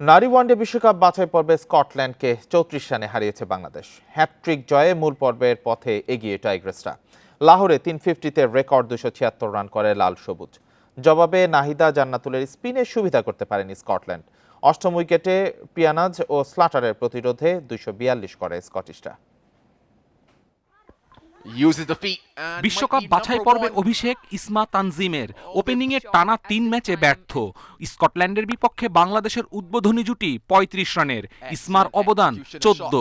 নারী ওয়ানডে বিশ্বকাপ বাছাই পর্বে স্কটল্যান্ডকে চৌত্রিশ রানে হারিয়েছে বাংলাদেশ। হ্যাটট্রিক জয়ে মূল পর্বের পথে এগিয়ে টাইগ্রেসরা। লাহোরে তিন ফিফটিতে রেকর্ড দুশো ছিয়াত্তর রান করে লাল সবুজ। জবাবে নাহিদা জান্নাতুলের স্পিনে সুবিধা করতে পারেনি স্কটল্যান্ড। অষ্টম উইকেটে পিয়ানাজ ও স্লাটারের প্রতিরোধে দুশো বিয়াল্লিশ করে স্কটিশরা। বিশ্বকাপ বাছাই পর্বে অভিষেক ইসমা তানজিমের ওপেনিংয়ে টানা তিন ম্যাচে ব্যর্থ। স্কটল্যান্ডের বিপক্ষে বাংলাদেশের উদ্বোধনী জুটি পঁয়ত্রিশ রানের। ইসমার অবদান চোদ্দ.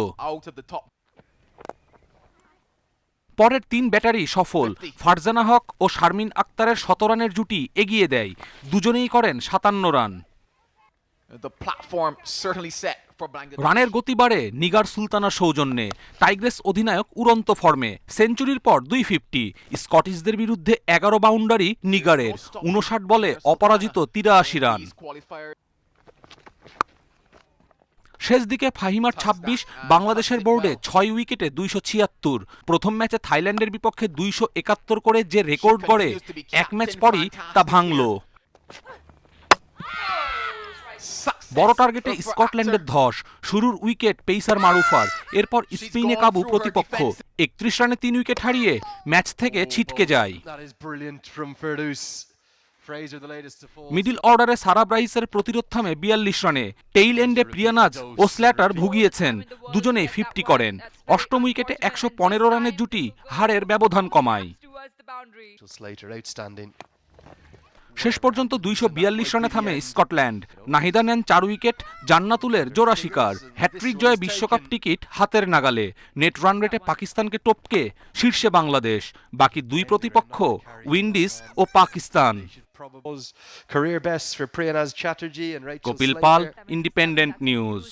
পরের তিন ব্যাটারি সফল। ফারজানা হক ও শারমিন আক্তারের শতরানের জুটি এগিয়ে দেয়। দুজনেই করেন সাতান্ন run. The platform certainly set. রানের গতি বাড়ে নিগার সুলতানার সৌজন্যে। টাইগ্রেস অধিনায়ক উড়ন্ত ফর্মে। সেঞ্চুরির পর দুই ফিফটি। স্কটিশদের বিরুদ্ধে এগারো বাউন্ডারি নিগারের। উনষাট বলে অপরাজিত তিরাশি রান। শেষ দিকে ফাহিমার ২৬ বাংলাদেশের বোর্ডে ছয় উইকেটে দুইশো ছিয়াত্তর। প্রথম ম্যাচে থাইল্যান্ডের বিপক্ষে দুইশো একাত্তর করে যে রেকর্ড গড়ে, এক ম্যাচ পরই তা ভাঙল। বড় টার্গেটে স্কটল্যান্ডের ধস শুরুর উইকেট পেইসার মারুফার এরপর স্পিনে কাবু প্রতিপক্ষ। একত্রিশ রানে তিন উইকেট হারিয়ে ম্যাচ থেকে ছিটকে যায়. মিডিল অর্ডারে সারা ব্রাইসের প্রতিরোধ থামে বিয়াল্লিশ রানে। টেইল এন্ডে প্রিয়ানাজ ও স্ল্যাটার ভুগিয়েছেন। দুজনেই ফিফটি করেন। অষ্টম উইকেটে একশো পনেরো রানের জুটি হারের ব্যবধান কমায়। শেষ পর্যন্ত দুইশো বিয়াল্লিশ রানে থামে স্কটল্যান্ড। নাহিদা নেন চার উইকেট জান্নাতুলের জোড়া শিকার। হ্যাট্রিক জয়ে বিশ্বকাপ টিকিট হাতের নাগালে। নেট রান রেটে পাকিস্তানকে টপকে শীর্ষে বাংলাদেশ। বাকি দুই প্রতিপক্ষ উইন্ডিজ ও পাকিস্তান। কপিল পাল. Independent News